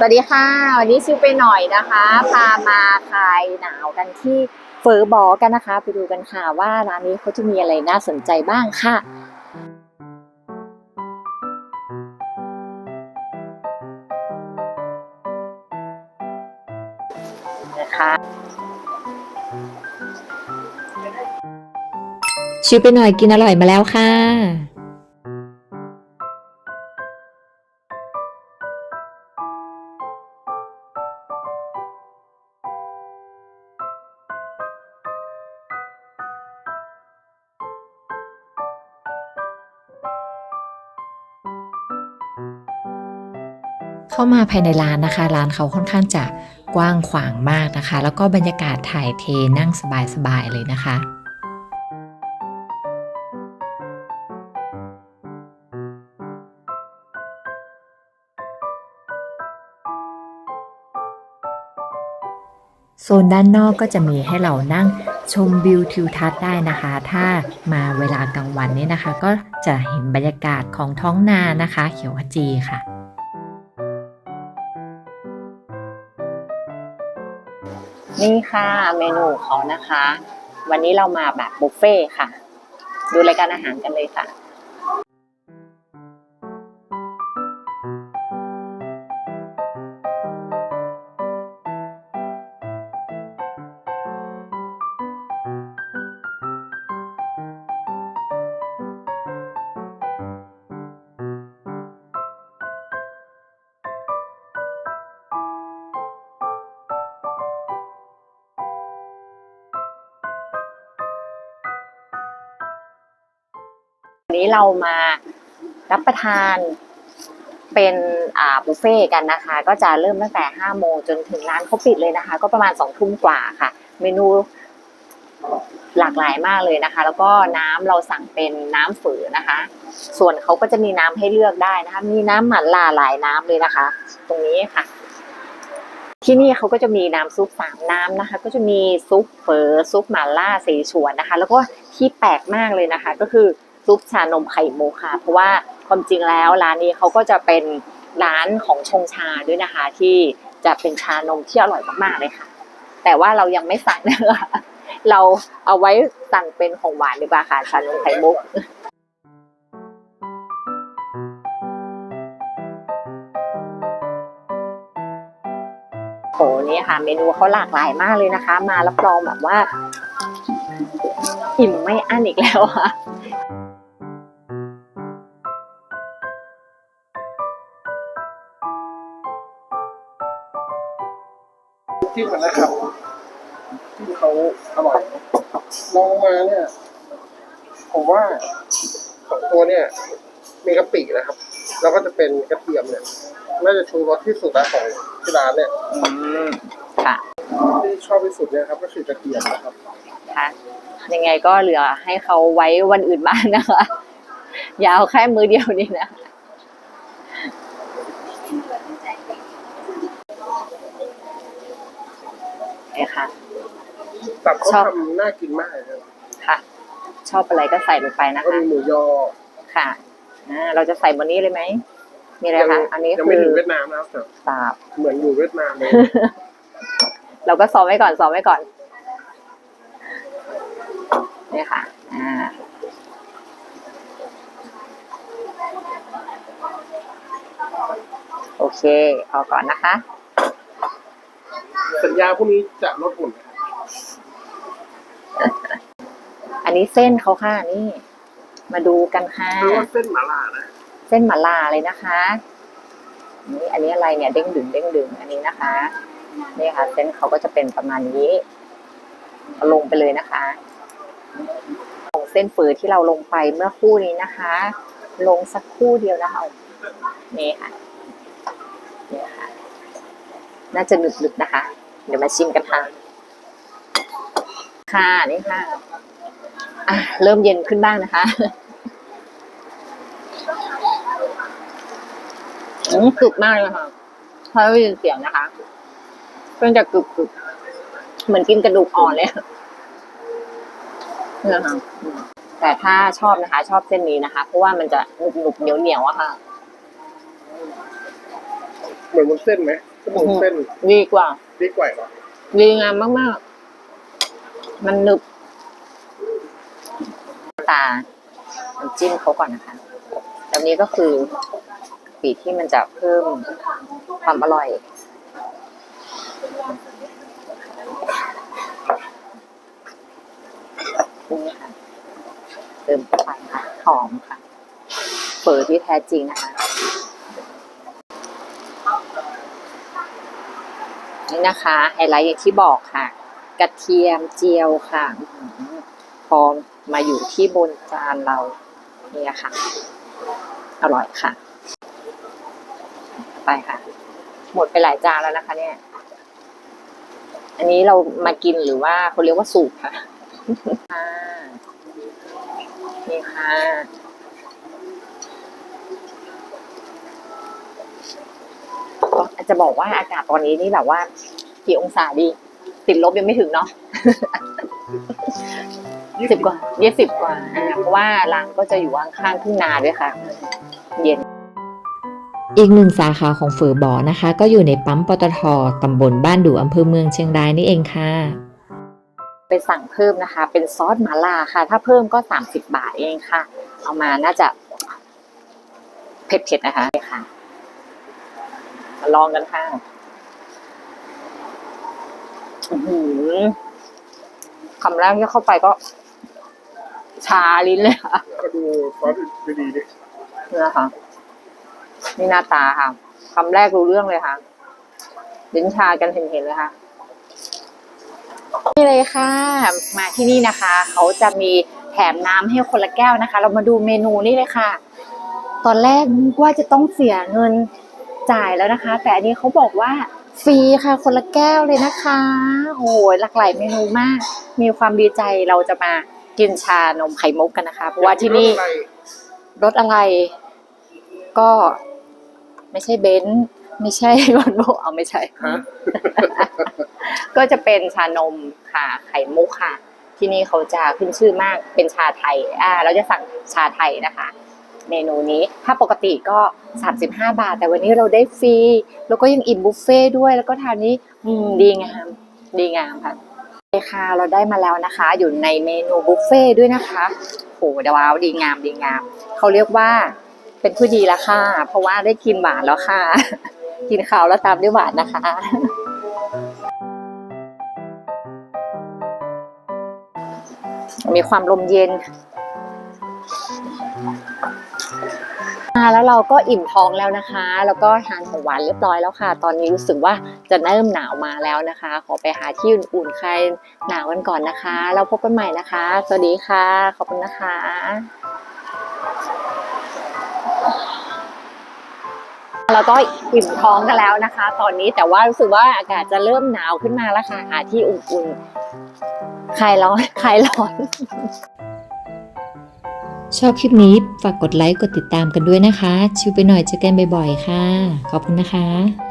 สวัสดีค่ะ วันนี้ชิวไปหน่อยนะคะ พามาคลายหนาวกันที่เฟอร์บอกันนะคะ ไปดูกันค่ะว่าร้านนี้เขาจะมีอะไรน่าสนใจบ้างค่ะนะคะชิวไปหน่อยกินอร่อยมาแล้วค่ะ เข้ามาภายในร้านนะคะ ร้านเขาค่อนข้างจะกว้างขวางมากนะคะ แล้วก็บรรยากาศถ่ายเทนั่งสบายๆเลยนะคะโซนด้านนอกก็จะมีให้เรานั่งชมวิวทิวทัศน์ได้นะคะ ถ้ามาเวลากลางวันนี้นะคะ ก็จะเห็นบรรยากาศของท้องนานะคะ เขียวขจีค่ะ นี่ค่ะเมนูเขานะคะ วันนี้เรามาแบบบุฟเฟ่ค่ะ ดูรายการอาหารกันเลยค่ะันนี้เรามารับประทานเป็นอ่าบุฟเฟ่ต์กันนะคะ ก็จะเริ่มตั้งแต่5โมงจนถึงร้านเขาปิดเลยนะคะ ก็ประมาณ2ทุ่มกว่าค่ะ เมนูหลากหลายมากเลยนะคะ แล้วก็น้ำเราสั่งเป็นน้ำฝือนะคะ ส่วนเขาก็จะมีน้ำให้เลือกได้นะคะ มีน้ำหมันลาหลายน้ำเลยนะคะ ตรงนี้ค่ะ ที่นี่เขาก็จะมีน้ำซุปสามน้ำนะคะ ก็จะมีซุปเฝอซุปหม่าล่าเสฉวนนะคะ แล้วก็ที่แปลกมากเลยนะคะ ก็คือ ซุปชานมไข่มุกค่ะ เพราะว่าความจริงแล้วร้านนี้เขาก็จะเป็นร้านของชงชาด้วยนะคะ ที่จะเป็นชานมที่อร่อยมากๆเลยค่ะ แต่ว่าเรายังไม่สั่งนะคะเราเอาไว้สั่งเป็นของหวานดีกว่าค่ะชานมไข่มุกโหนี่ค่ะ เมนูเขาหลากหลายมากเลยนะคะ มารับรองแบบว่า อิ่มไม่อั้นอีกแล้วอะ ที่มันนะครับที่เขาอร่อยลองมาเนี่ย ผมว่าสองตัวเนี่ย มีกะปินะครับ แล้วก็จะเป็นกระเทียมเนี่ยน่าจะชูรสที่สุดนะของที่ร้านเนี่ยอืมค่ะที่ชอบที่สุดเนี่ยครับก็คือกระเทียมนะครับค่ะยังไงก็เหลือให้เขาไว้วันอื่นบ้างนะคะอยาวแค่มือเดียวนี่นะ นี่ค่ะ ตับเขาชอบ ทำน่ากินมากเลยครับค่ะ ชอบอะไรก็ใส่ลงไปนะก็คะมีหมูยอค่ะอ่าเราจะใส่บนนี้เลยไหมมีอะไรคะอันนี้ยังคืไม่อถึงเวียดนามนะครับแต่ตาบเหมือนอยู่เวียดนามเลยเราก็ซ้อมไว้ก่อนซ้อมไว้ก่อนนี่ค่ะ อ่า โอเคพอก่อนนะคะ สัญญาพวกนี้จะลดหุ่นนะครับอันนี้เส้นเขาค่ะนี่ มาดูกันค่ะเพราะว่าเส้นหมาล่านะเส้นหมาล่าเลยนะคะนี่อันนี้อะไรเนี่ยเด้งดึงเด้งดึงอันนี้นะคะนี่ค่ะ เส้นเขาก็จะเป็นประมาณนี้เอาลงไปเลยนะคะ ของเส้นฝือที่เราลงไปเมื่อครู่นี้นะคะ ลงสักครู่เดียวนะคะนี่ค่ะนี่ค่ะ น่าจะหนึบๆนะคะ เดี๋ยวมาชิมกันค่ะ ค่ะนี่ค่ะอะ เริ่มเย็นขึ้นบ้างนะคะอืมกรึบมากเลยค่ะถ้าได้ยินเสียงนะคะเป็นจะกรึบกรึบเหมือนกินกระดูกอ่อนเลยเนี่ค่ะแต่ถ้าชอบนะคะ ชอบเส้นนี้นะคะ เพราะว่ามันจะหนุบหนุบเหนียวเหนียวๆอะค่ะ เหมือนวุ้นเส้นไหมก็เหมือนวุ้นเส้นดีกว่า ดีกว่าเหรอดีงามมากๆ มันหนึบ ตาน้ำจิ้มเขาก่อนนะคะแล้วนี้ก็คือปีที่มันจะเพิ่มความอร่อย นี่ค่ะ เติมเข้าไปค่ะ หอมค่ะเปิดที่แท้จริงนะคะ นี่นะคะไฮไลท์อย่างที่บอกค่ะ กระเทียมเจียวค่ะอื้อหือพอมาอยู่ที่บนจานเราเนี่ยค่ะ อร่อยค่ะ ไปค่ะ หมดไปหลายจานแล้วนะคะ เนี่ย อันนี้เรามากินหรือว่าเขาเรียกว่าสูบค่ะค่ะนี่ค่ะก็อา จจะบอกว่าอากาศตอนนี้นี่แบบว่ากี่องศาดี ติดลบยังไม่ถึงเนาะสิบกว่ายี่สิบกว่าอ่าเพราะว่าร้านก็จะอยู่ข้างๆทุ่งนาด้วยค่ะ เย็นอีกหนึ่งสาขาของเฝอบอนะคะ ก็อยู่ในปั๊มปตทตำบลบ้านดูอำเภอเมืองเชียงรายนี่เองค่ะ ไปสั่งเพิ่มนะคะ เป็นซอสหมาล่าค่ะ ถ้าเพิ่มก็สามสิบบาทเองค่ะ เอามาน่าจะเผ็ดๆนะคะนี่ค่ะมา ลองกันค่ะอื้อหือคำแรกที่เข้าไปก็ชาลิ้นเลยค่ะ ก็ดูซอสดีๆดินี่นะคะนี่หน้าตาค่ะคำแรกรู้เรื่องเลยค่ะลิ้นชากันเห็นๆเลยค่ะนี่เลยค่ะ มาที่นี่นะคะ เขาจะมีแถมน้ำให้คนละแก้วนะคะ เรามาดูเมนูนี่เลยค่ะ ตอนแรกนึกว่าจะต้องเสียเงิน จ่ายแล้วนะคะ แต่อันนี้เขาบอกว่าฟรีค่ะคนละแก้วเลยนะคะโอ้ยหลากหลายเมนูมาก มีความดีใจเราจะมากินชานมไข่มุกกันนะคะ เพราะว่าที่นี่อะไรรถอะไร ก็ไม่ใช่เบนซ์ไม่ใช่วอลโวเอาไม่ใช่ฮะก็จะเป็นชานมค่ะ ไข่มุกค่ะ ที่นี่เขาจะขึ้นชื่อมากเป็นชาไทย อ่า เราจะสั่งชาไทยนะคะ เมนูนี้ ถ้าปกติก็ 35 บาท แต่วันนี้เราได้ฟรี แล้วก็ยังอิ่มบุฟเฟ่ต์ด้วย แล้วก็ทานนี้ดีงาม ดีงามค่ะโอเคค่ะ เราได้มาแล้วนะคะ อยู่ในเมนูบุฟเฟ่ต์ด้วยนะคะโหดว้าวดีงามดีงาม เขาเรียกว่าเป็นผู้ดีล้วค่ะ เพราะว่าได้กินหวานแล้วค่ะ กินข้าวแล้วตามด้วยหวานนะคะมีความลมเย็น อ่าแล้วเราก็อิ่มท้องแล้วนะคะ แล้วก็ทานของหวานเรียบร้อยแล้วค่ะ ตอนนี้รู้สึกว่าจะเริ่มหนาวมาแล้วนะคะ ขอไปหาที่อุ่นๆใครหนาวกันก่อนนะคะแล้วพบกันใหม่นะคะ สวัสดีค่ะ ขอบคุณนะคะแล้วก็อิ่มท้องกันแล้วนะคะ ตอนนี้แต่ว่ารู้สึกว่าอากาศจะเริ่มหนาวขึ้นมาแล้วค่ะหาที่อุ่นๆคลายร้อนคลายร้อน ชอบคลิปนี้ฝากกดไลค์กดติดตามกันด้วยนะคะ ชิวไปหน่อยเจอกันบ่อยๆค่ะ ขอบคุณนะคะ